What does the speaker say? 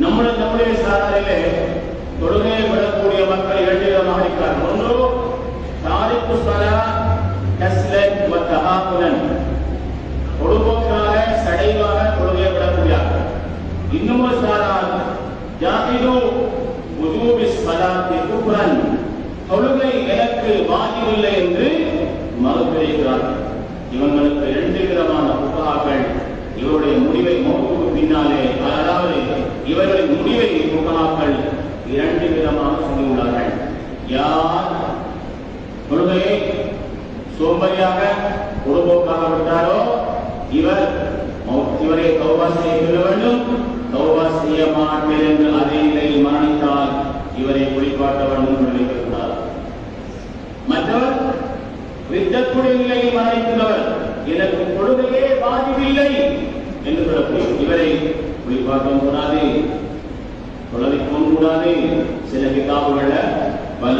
நம்முடைய நம்முடைய சாராரிலே தொழுகையை விடக்கூடிய மக்கள் இரண்டு விதமாக இருக்கிறார்கள் ஒன்று தாரிப்பு சலா கஸ்லன் தகாபுலன் பொழுதுபோக்காக சடைவாக தொழுகையை விடக்கூடியார்கள். இன்னும் ஒரு சாரார் ஜாகிது உதூபி ஸலாத்தி குஃப்ரன். தொழுகை எனக்கு வாஜிபில்லை என்று மறுத்திருக்கிறார்கள் இவங்களுக்கு இரண்டு விதமான புகாக்கள் இவருடைய முடிவை மௌத்துக்கு பின்னாலே அதாவது இவர்களின் முடிவை முகமாக்கள் இரண்டு விதமாக சொல்லியுள்ளார்கள். யார் தொழுகையை சோம்பரியாக பொதுபோக்காக விட்டாரோ இவர் இவரை தௌபா செய்ய வேண்டும். தௌபா செய்ய மாட்டேன் என்று அதே நிலையில் மரணித்தால் இவரை குளிப்பாட்ட வேண்டும் என்று நினைக்கிறார் மற்றவர் ரித்தத்துடைய நிலையில் மரணிக்கிறவர் எனக்கு தொழுகையே பாதிப்பில்லை என்று சொல்லக்கூடிய இவரை குளிப்பாட்டம் கூடாது கூடாது சில கிதாபுகளை பல